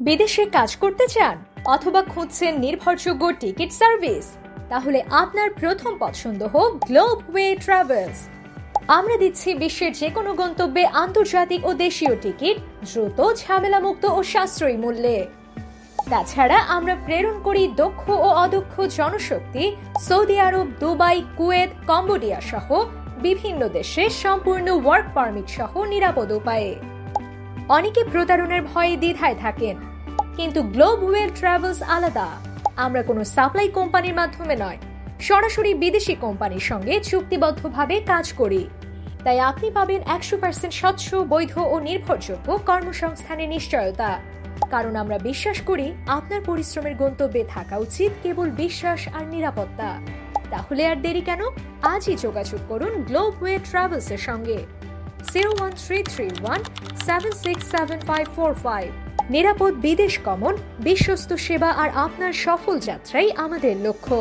বিদেশে কাজ করতে চান অথবা খুঁজছেন নির্ভরযোগ্য টিকিট সার্ভিস, তাহলে আপনার প্রথম পছন্দ হোক গ্লোব ওয়ে ট্রাভেলস। আমরা দিচ্ছি বিশ্বের যে কোনো গন্তব্যে আন্তর্জাতিক ও দেশীয় টিকিট, দ্রুত, ঝামেলামুক্ত ও সাশ্রয়ী মূল্যে। তাছাড়া আমরা প্রেরণ করি দক্ষ ও অদক্ষ জনশক্তি, Saudi Arab, Dubai, Kuwait, Cambodia সহ বিভিন্ন দেশে সম্পূর্ণ ওয়ার্ক পারমিট সহ নিরাপদ উপায়ে। অনেকে প্রতারণার ভয়ে দ্বিধায় থাকেন। কিন্তু গ্লোব ওয়েল ট্রাভেলস আলাদা। আমরা কোনো সাপ্লাই কোম্পানির মাধ্যমে নয়, সরাসরি বিদেশি কোম্পানির সঙ্গে চুক্তিবদ্ধভাবে কাজ করি। তাই আপনি পাবেন একশো পার্সেন্ট স্বচ্ছ, বৈধ ও নির্ভরযোগ্য কর্মসংস্থানের নিশ্চয়তা। কারণ আমরা বিশ্বাস করি আপনার পরিশ্রমের গন্তব্যে থাকা উচিত কেবল বিশ্বাস আর নিরাপত্তা। তাহলে আর দেরি কেন? আজই যোগাযোগ করুন গ্লোব ওয়ে ট্রাভেলস এর সঙ্গে। Zero one three three one seven six seven five four five নিরাপদ বিদেশ গমন, বিশ্বস্ত সেবা আর আপনার সফল যাত্রাই আমাদের লক্ষ্য।